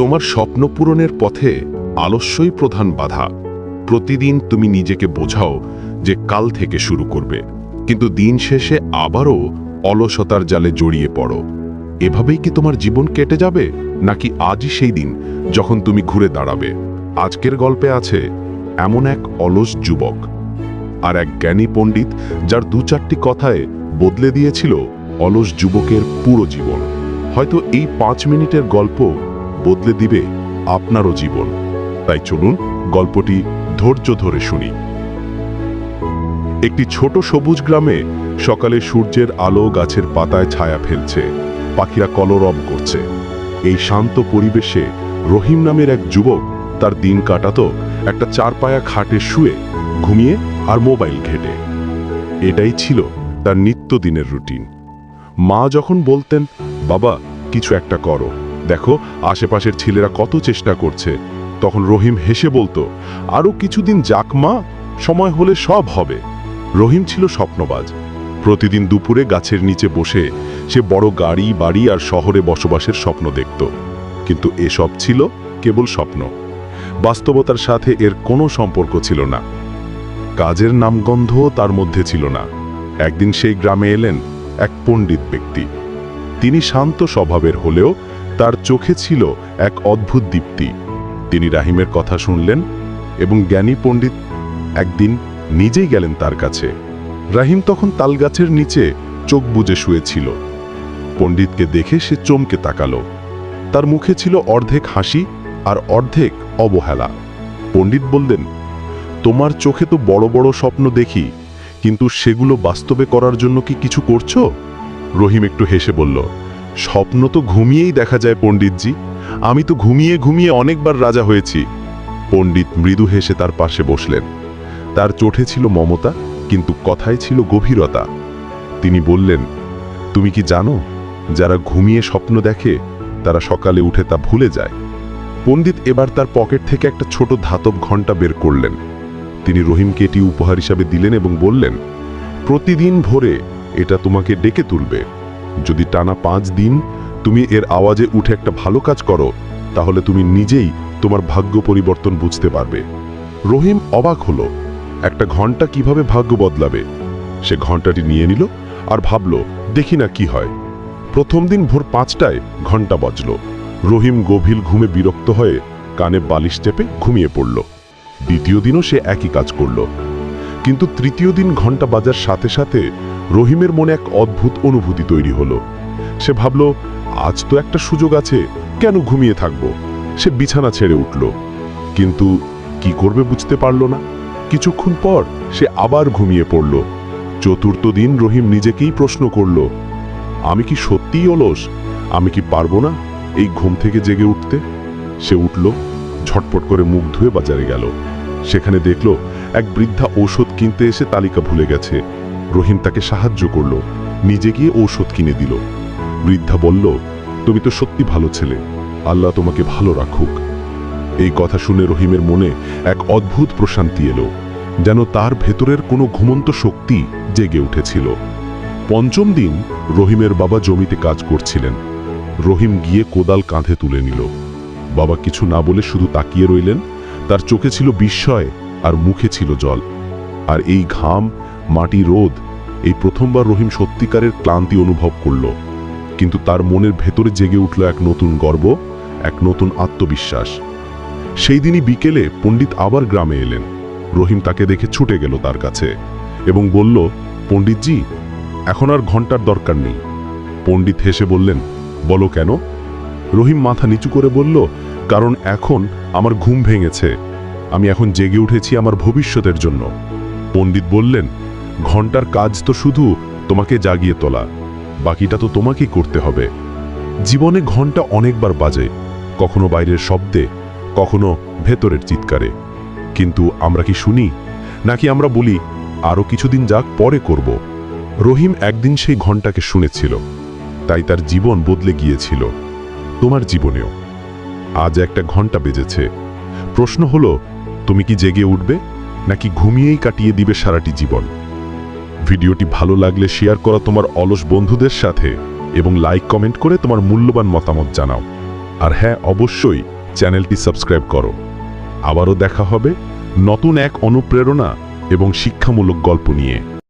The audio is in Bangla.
তোমার স্বপ্ন পূরণের পথে আলস্যই প্রধান বাধা। প্রতিদিন তুমি নিজেকে বোঝাও যে কাল থেকে শুরু করবে, কিন্তু দিন শেষে আবারও অলসতার জালে জড়িয়ে পড়ো। এভাবেই কি তোমার জীবন কেটে যাবে, নাকি আজই সেই দিন যখন তুমি ঘুরে দাঁড়াবে? আজকের গল্পে আছে এমন এক অলস যুবক আর এক জ্ঞানী পণ্ডিত যার দু চারটি কথায় বদলে দিয়েছিল অলস যুবকের পুরো জীবন। হয়তো এই পাঁচ মিনিটের গল্প বদলে দিবে আপনারও জীবন। তাই চলুন গল্পটি ধৈর্য ধরে শুনি। একটি ছোট সবুজ গ্রামে সকালে সূর্যের আলো গাছের পাতায় ছায়া ফেলছে। পাখিরা কলরব করছে। এই শান্ত পরিবেশে রহিম নামের এক যুবক তার দিন কাটাতো একটা চারপায়া খাটে শুয়ে ঘুমিয়ে আর মোবাইল ঘেটে। এটাই ছিল তার নিত্যদিনের রুটিন। মা যখন বলতেন, বাবা, কিছু একটা করো। দেখো, আশেপাশের ছেলেরা কত চেষ্টা করছে। তখন রহিম হেসে বলতো আরও কিছুদিন যাক মা, সময় হলে সব হবে। রহিম ছিল স্বপ্নবাজ। প্রতিদিন দুপুরে গাছের নিচে বসে সে বড় গাড়ি, বাড়ি আর শহরে বসবাসের স্বপ্ন দেখত। কিন্তু এসব ছিল কেবল স্বপ্ন। বাস্তবতার সাথে এর কোনো সম্পর্ক ছিল না। কাজের নামগন্ধও তার মধ্যে ছিল না। একদিন সেই গ্রামে এলেন এক পণ্ডিত ব্যক্তি। তিনি শান্ত স্বভাবের হলেও তার চোখে ছিল এক অদ্ভুত দীপ্তি। তিনি রাহিমের কথা শুনলেন এবং জ্ঞানী পণ্ডিত একদিন নিজেই গেলেন তার কাছে। রাহিম তখন তালগাছের নিচে চোখ বুজে শুয়েছিল। পণ্ডিতকে দেখে সে চমকে তাকালো। তার মুখে ছিল অর্ধেক হাসি আর অর্ধেক অবহেলা। পণ্ডিত বললেন, তোমার চোখে তো বড় বড় স্বপ্ন দেখি, কিন্তু সেগুলো বাস্তবে করার জন্য কি কিছু করছ? রহিম একটু হেসে বলল স্বপ্ন তো ঘুমিয়েই দেখা যায় পণ্ডিতজি। আমি তো ঘুমিয়ে ঘুমিয়ে অনেকবার রাজা হয়েছি। পণ্ডিত মৃদু হেসে তার পাশে বসলেন। তার চোখে ছিল মমতা, কিন্তু কথায় ছিল গভীরতা। তিনি বললেন, তুমি কি জানো, যারা ঘুমিয়ে স্বপ্ন দেখে, তারা সকালে উঠে তা ভুলে যায়? পণ্ডিত এবার তার পকেট থেকে একটা ছোট ধাতব ঘণ্টা বের করলেন। তিনি রহিমকে এটি উপহার হিসাবে দিলেন এবং বললেন, প্রতিদিন ভোরে এটা তোমাকে ডেকে তুলবে। যদি টানা পাঁচ দিন তুমি এর আওয়াজে উঠে একটা ভালো কাজ করো, তাহলে তুমি নিজেই তোমার ভাগ্য পরিবর্তন বুঝতে পারবে। রহিম অবাক হলো, একটা ঘণ্টা কীভাবে ভাগ্য বদলাবে? সে ঘন্টাটি নিয়ে নিল আর ভাবল, দেখি না কি হয়। প্রথম দিন ভোর পাঁচটায় ঘণ্টা বাজল। রহিম গভীর ঘুমে বিরক্ত হয়ে কানে বালিশ চেপে ঘুমিয়ে পড়ল। দ্বিতীয় দিনও সে একই কাজ করল। কিন্তু তৃতীয় দিন ঘণ্টা বাজার সাথে সাথে রহিমের মনে এক অদ্ভুত অনুভূতি তৈরি হলো। সে ভাবল, আজ তো একটা সুযোগ আছে, কেন ঘুমিয়ে থাকব? সে বিছানা ছেড়ে উঠল। কিন্তু কি করবে বুঝতে পারল না। কিছুক্ষণ পর সে আবার ঘুমিয়ে পড়ল। চতুর্থ দিন রহিম নিজেকেই প্রশ্ন করল, আমি কি সত্যিই অলস? আমি কি পারব না এই ঘুম থেকে জেগে উঠতে? সে উঠল, ঝটপট করে মুখ ধুয়ে বাজারে গেল। সেখানে দেখল, এক বৃদ্ধা ঔষধ কিনতে এসে তালিকা ভুলে গেছে। রহিম তাকে সাহায্য করল, নিজে গিয়ে ঔষধ কিনে দিল। বৃদ্ধা বলল, তুমি তো সত্যি ভালো ছেলে, আল্লাহ তোমাকে ভালো রাখুক। এই কথা শুনে রহিমের মনে এক অদ্ভুত প্রশান্তি এলো, যেন তার ভেতরের কোনো ঘুমন্ত শক্তি জেগে উঠেছিল। পঞ্চম দিন রহিমের বাবা জমিতে কাজ করছিলেন। রহিম গিয়ে কোদাল কাঁধে তুলে নিল। বাবা কিছু না বলে শুধু তাকিয়ে রইলেন, তার চোখে ছিল বিস্ময় আর মুখে ছিল জল। আর এই ঘাম মাটি রোদ, এই প্রথমবার রহিম সত্যিকারের ক্লান্তি অনুভব করল। কিন্তু তার মনের ভেতরে জেগে উঠল এক নতুন গর্ব, এক নতুন আত্মবিশ্বাস। সেই দিনই বিকেলে পণ্ডিত আবার গ্রামে এলেন। রহিম তাকে দেখে ছুটে গেল তার কাছে এবং বলল, পণ্ডিতজি, এখন আর ঘণ্টার দরকার নেই। পণ্ডিত হেসে বললেন, বলো কেন? রহিম মাথা নিচু করে বলল, কারণ এখন আমার ঘুম ভেঙেছে। আমি এখন জেগে উঠেছি আমার ভবিষ্যতের জন্য। পণ্ডিত বললেন ঘণ্টার কাজ তো শুধু তোমাকে জাগিয়ে তোলা, বাকিটা তো তোমাকেই করতে হবে। জীবনে ঘণ্টা অনেকবার বাজে, কখনো বাইরের শব্দে, কখনো ভেতরের চিৎকারে। কিন্তু আমরা কি শুনি? নাকি আমরা বলি আরও কিছুদিন যাক, পরে করব রহিম একদিন সেই ঘন্টাকে শুনেছিল, তাই তার জীবন বদলে গিয়েছিল, তোমার জীবনেও। আজ একটা ঘণ্টা বেজেছে। প্রশ্ন হলো, তুমি কি জেগে উঠবে, নাকি ঘুমিয়েই কাটিয়ে দিবে সারাটি জীবন? ভিডিওটি ভালো লাগলে শেয়ার করা তোমার অলস বন্ধুদের সাথে এবং লাইক কমেন্ট করে তোমার মূল্যবান মতামত জানাও। আর হ্যাঁ অবশ্যই চ্যানেলটি সাবস্ক্রাইব করো। আবারও দেখা হবে নতুন এক অনুপ্রেরণা এবং শিক্ষামূলক গল্প নিয়ে।